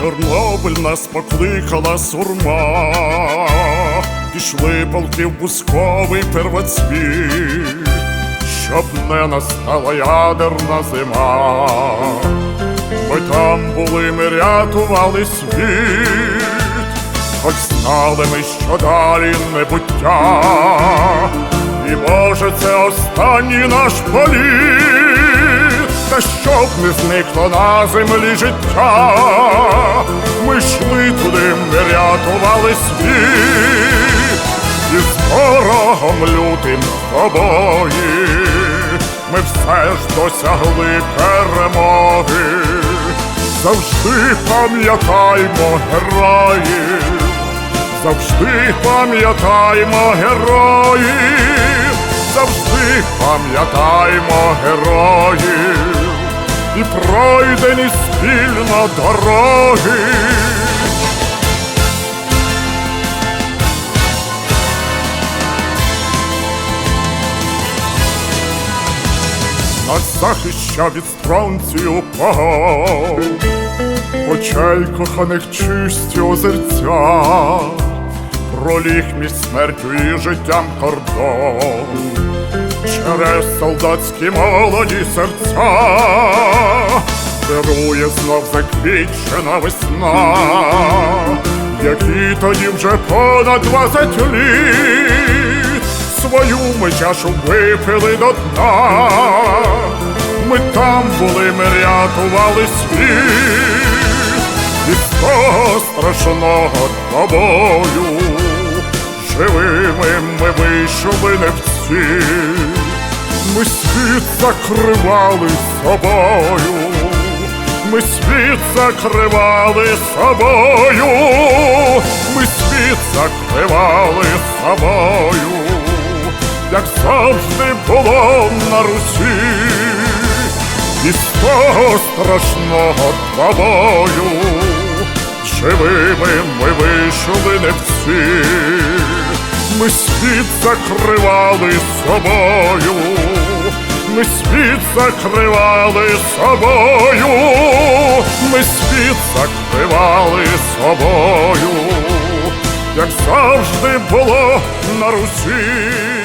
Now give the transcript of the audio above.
Тернопіль нас покликала сурма, пішли полки в бусковий первоцвіт, щоб не настала ядерна зима. Ми там були, ми рятували світ, хоч знали ми, що далі небуття, і може це останній наш політ, та щоб не зникло на землі життя, ми йшли туди, ми рятували світ, і з ворогом лютим обої, ми все ж досягли перемоги, завжди пам'ятаймо героїв, завжди пам'ятаймо героїв, завжди пам'ятаймо героїв, і пройдені спільно дороги. Нас захищав від стронцію погон, очей коханих чисті озерця, проліг між смертю і життям кордон, через солдатські молоді серця, дарує знов заквітчена весна, які тоді вже понад двадцять літ свою ми чашу випили до дна. Ми там були, ми рятували світ від того страшного тобою. Живими ми вийшли не всі, ми світ закривали собою, ми світ закривали собою, ми світ закривали собою, як завжди було на Русі, і з того страшного тобою, живими ми вийшли не всі, ми світ закривали собою, ми світ закривали собою, ми світ закривали собою, як завжди було на Русі.